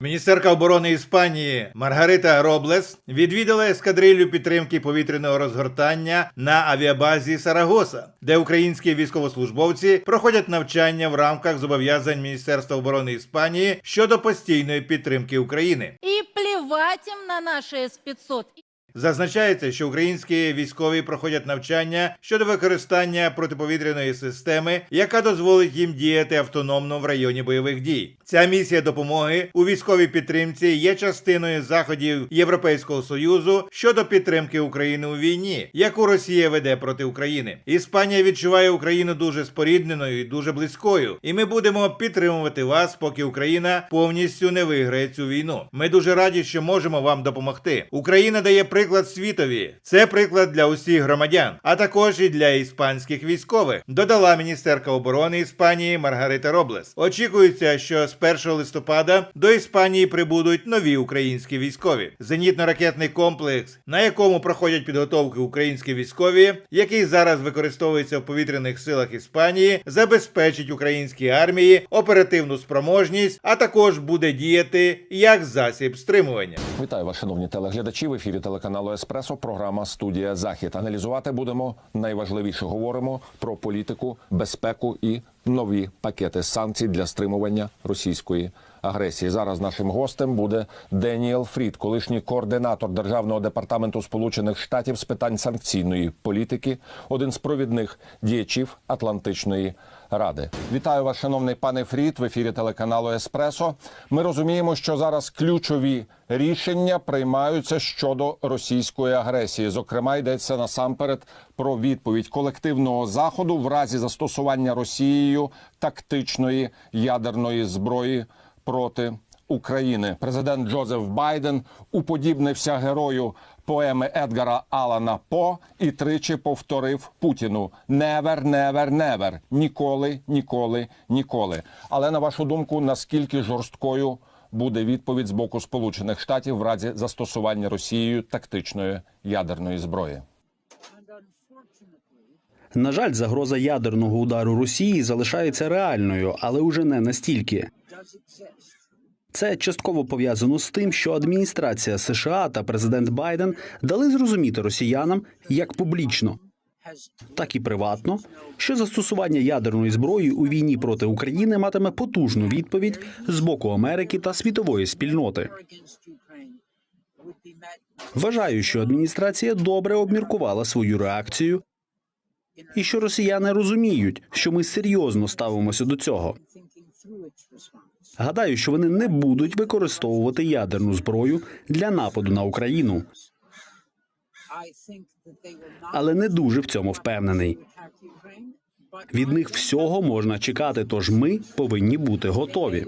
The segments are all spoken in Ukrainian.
Міністерка оборони Іспанії Маргарита Роблес відвідала ескадрилью підтримки повітряного розгортання на авіабазі Сарагоса, де українські військовослужбовці проходять навчання в рамках зобов'язань Міністерства оборони Іспанії щодо постійної підтримки України. І плівать їм на наші С-500. Зазначається, що українські військові проходять навчання щодо використання протиповітряної системи, яка дозволить їм діяти автономно в районі бойових дій. Ця місія допомоги у військовій підтримці є частиною заходів Європейського союзу щодо підтримки України у війні, яку Росія веде проти України. Іспанія відчуває Україну дуже спорідненою і дуже близькою, і ми будемо підтримувати вас, поки Україна повністю не виграє цю війну. Ми дуже раді, що можемо вам допомогти. Україна дає приклад світові. Це приклад для усіх громадян, а також і для іспанських військових. Додала міністерка оборони Іспанії Маргарита Роблес. Очікується, що з 1 листопада до Іспанії прибудуть нові українські військові. Зенітно-ракетний комплекс, на якому проходять підготовки українські військові, який зараз використовується в повітряних силах Іспанії, забезпечить українській армії оперативну спроможність, а також буде діяти як засіб стримування. Вітаю вас, шановні телеглядачі. В ефірі телеканалу Еспресо. Програма Студія Захід. Аналізувати будемо найважливіше. Говоримо про політику, безпеку і нові пакети санкцій для стримування російської агресії. Зараз нашим гостем буде Деніел Фрід, колишній координатор Державного департаменту Сполучених Штатів з питань санкційної політики, один з провідних діячів Атлантичної. Ради вітаю вас, шановний пане Фрід, в ефірі телеканалу Еспресо. Ми розуміємо, що зараз ключові рішення приймаються щодо російської агресії. Зокрема, йдеться насамперед про відповідь колективного заходу в разі застосування Росією тактичної ядерної зброї проти України. Президент Джозеф Байден уподібнився герою поеми Едгара Алана По і тричі повторив Путіну «Never, never, never» – ніколи, ніколи, ніколи. Але на вашу думку, наскільки жорсткою буде відповідь з боку Сполучених Штатів в разі застосування Росією тактичної ядерної зброї? На жаль, загроза ядерного удару Росії залишається реальною, але уже не настільки. Це частково пов'язано з тим, що адміністрація США та президент Байден дали зрозуміти росіянам як публічно, так і приватно, що застосування ядерної зброї у війні проти України матиме потужну відповідь з боку Америки та світової спільноти. Вважаю, що адміністрація добре обміркувала свою реакцію і що росіяни розуміють, що ми серйозно ставимося до цього. Гадаю, що вони не будуть використовувати ядерну зброю для нападу на Україну, але не дуже в цьому впевнений. Від них всього можна чекати, тож ми повинні бути готові.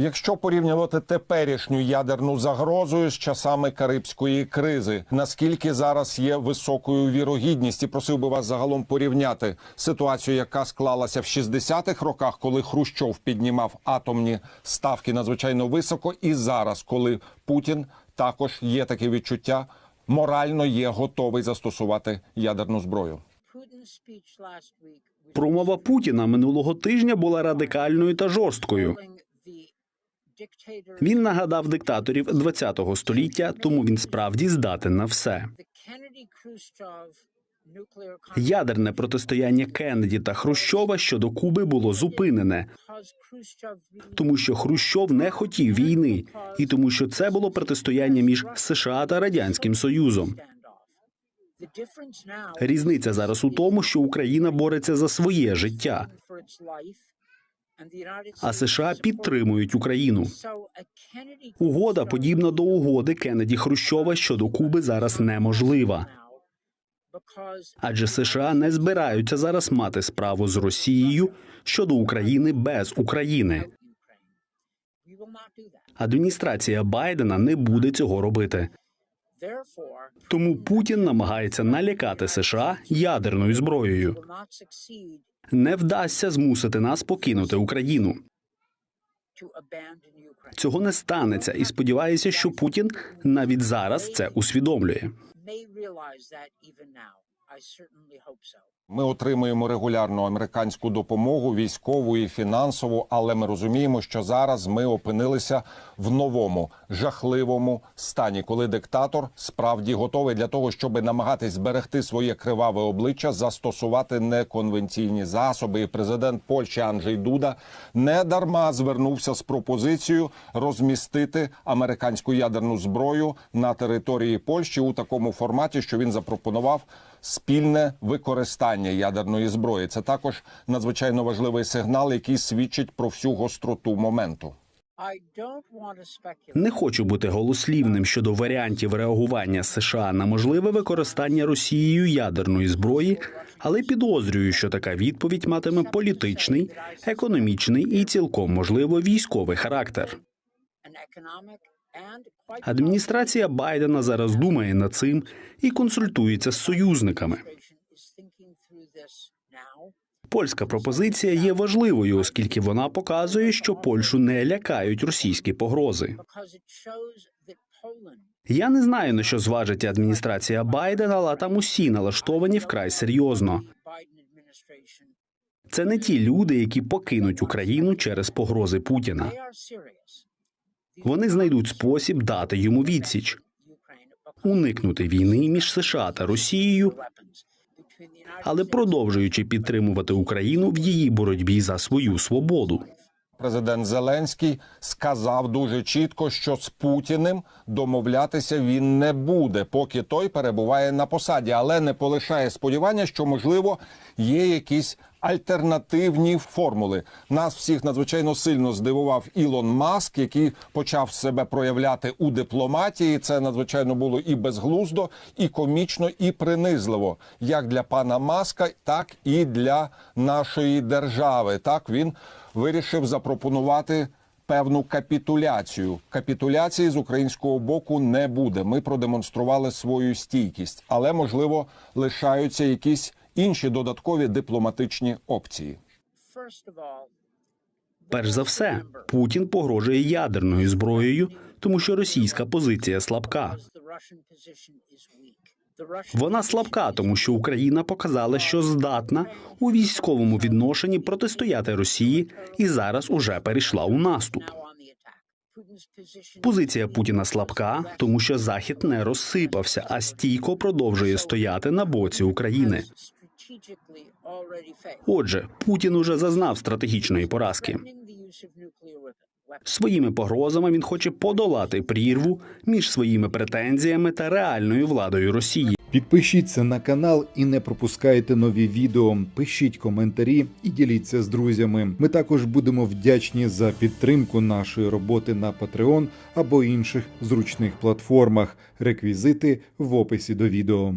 Якщо порівнювати теперішню ядерну загрозу з часами Карибської кризи, наскільки зараз є високою вірогідність, і просив би вас загалом порівняти ситуацію, яка склалася в 60-х роках, коли Хрущов піднімав атомні ставки надзвичайно високо, і зараз, коли Путін також є таке відчуття, морально є готовий застосувати ядерну зброю. Промова Путіна минулого тижня була радикальною та жорсткою. Він нагадав диктаторів ХХ століття, тому він справді здатен на все. Ядерне протистояння Кеннеді та Хрущова щодо Куби було зупинене, тому що Хрущов не хотів війни, і тому, що це було протистояння між США та радянським Союзом. Різниця зараз у тому, що Україна бореться за своє життя, а США підтримують Україну. Угода, подібна до угоди Кеннеді Хрущова щодо Куби, зараз неможлива. Адже США не збираються зараз мати справу з Росією щодо України без України. Адміністрація Байдена не буде цього робити. Тому Путін намагається налякати США ядерною зброєю. Не вдасться змусити нас покинути Україну. Цього не станеться, і сподіваюся, що Путін навіть зараз це усвідомлює. Ми отримуємо регулярну американську допомогу, військову і фінансову, але ми розуміємо, що зараз ми опинилися в новому жахливому стані, коли диктатор справді готовий для того, щоб намагатись зберегти своє криваве обличчя, застосувати неконвенційні засоби. І президент Польщі Анджей Дуда не дарма звернувся з пропозицією розмістити американську ядерну зброю на території Польщі у такому форматі, що він запропонував спільне використання ядерної зброї. Це також надзвичайно важливий сигнал, який свідчить про всю гостроту моменту. Не хочу бути голослівним щодо варіантів реагування США на можливе використання Росією ядерної зброї, але підозрюю, що така відповідь матиме політичний, економічний і цілком можливо військовий характер. Адміністрація Байдена зараз думає над цим і консультується з союзниками. Польська пропозиція є важливою, оскільки вона показує, що Польщу не лякають російські погрози. Я не знаю на що зважить адміністрація Байдена, але там усі налаштовані вкрай серйозно. Це не ті люди, які покинуть Україну через погрози Путіна. Вони знайдуть спосіб дати йому відсіч, уникнути війни між США та Росією, але продовжуючи підтримувати Україну в її боротьбі за свою свободу. Президент Зеленський сказав дуже чітко, що з Путіним домовлятися він не буде, поки той перебуває на посаді, але не полишає сподівання, що можливо є якісь альтернативні формули. Нас всіх надзвичайно сильно здивував Ілон Маск, який почав себе проявляти у дипломатії. Це надзвичайно було і безглуздо, і комічно, і принизливо, як для пана Маска, так і для нашої держави. Так він вирішив запропонувати певну капітуляцію. Капітуляції з українського боку не буде. Ми продемонстрували свою стійкість, але можливо лишаються якісь інші додаткові дипломатичні опції. Перш за все, Путін погрожує ядерною зброєю, тому що російська позиція слабка. Вона слабка, тому що Україна показала, що здатна у військовому відношенні протистояти Росії і зараз уже перейшла у наступ. Позиція Путіна слабка, тому що Захід не розсипався, а стійко продовжує стояти на боці України. Отже, Путін уже зазнав стратегічної поразки. Своїми погрозами він хоче подолати прірву між своїми претензіями та реальною владою Росії. Підпишіться на канал і не пропускайте нові відео. Пишіть коментарі і діліться з друзями. Ми також будемо вдячні за підтримку нашої роботи на Patreon або інших зручних платформах. Реквізити в описі до відео.